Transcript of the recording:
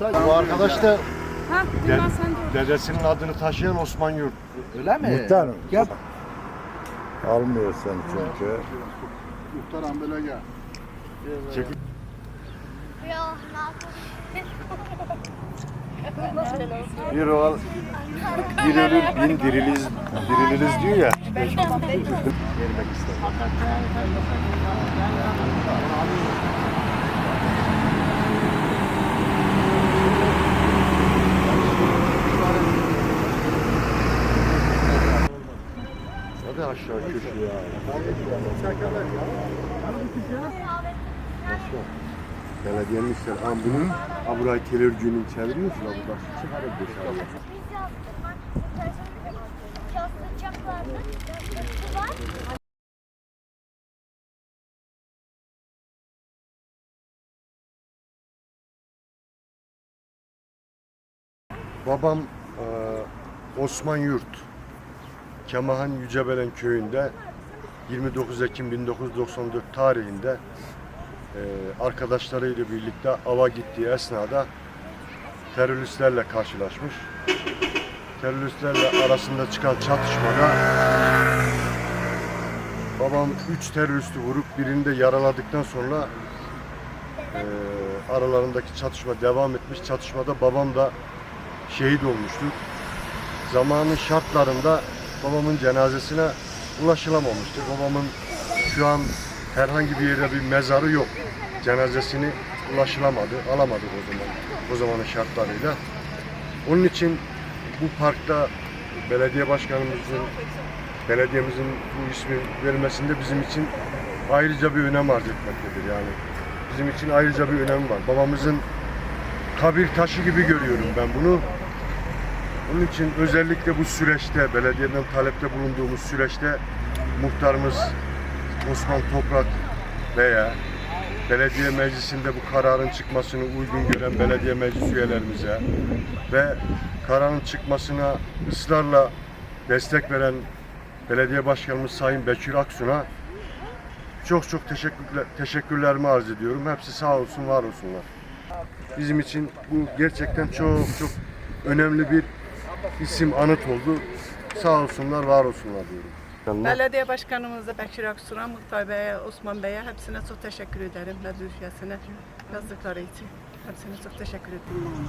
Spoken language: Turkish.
Bu arkadaş da Ha, de- Bilmem sen de. dedesinin adını taşıyan Osman Yurt. Öyle mi? Muhtarım. Gel. Almıyor sen çünkü. Muhtar böyle gel. Çekil. Ya Bir oğal, bir ölür bin diriliz, diriliriz diyor ya. Gelmek istedim. Aşağı köşeye Belediyenin işler ambulun Aburay televizyonu'nu çeviriyorsun burada. Çıkarıp dışarı. Biz yazdık. Bak, Yaslayacaklardı. Yastılar. Babam e, Osman Yurt, Kemahan Yücebelen köyünde 29 Ekim 1994 tarihinde e, arkadaşlarıyla birlikte ava gittiği esnada teröristlerle karşılaşmış. Teröristlerle arasında çıkan çatışmada babam 3 teröristi vurup birini de yaraladıktan sonra e, aralarındaki çatışma devam etmiş. Çatışmada babam da şehit olmuştu. Zamanın şartlarında babamın cenazesine ulaşılamamıştı. Babamın şu an herhangi bir yerde bir mezarı yok. Cenazesini ulaşılamadı, alamadık o zaman, o zamanın şartlarıyla. Onun için bu parkta belediye başkanımızın, belediyemizin bu ismi verilmesinde bizim için ayrıca bir önem arz etmektedir yani. Bizim için ayrıca bir önemi var. Babamızın kabir taşı gibi görüyorum ben bunu. Onun için özellikle bu süreçte, belediyeden talepte bulunduğumuz süreçte muhtarımız Osman Toprak veya belediye meclisinde bu kararın çıkmasını uygun gören belediye meclis üyelerimize ve kararın çıkmasına ısrarla destek veren belediye başkanımız Sayın Bekir Aksun'a çok çok teşekkürler, teşekkürlerimi arz ediyorum. Hepsi sağ olsun, var olsunlar. Bizim için bu gerçekten çok çok önemli bir isim anıt oldu. Sağ olsunlar, var olsunlar diyorum. Belediye Başkanımıza Bekir Aksu'na, Muhtar Bey'e, Osman Bey'e hepsine çok teşekkür ederim. Meclisiyesine yazdıkları için. Hepsine çok teşekkür ederim.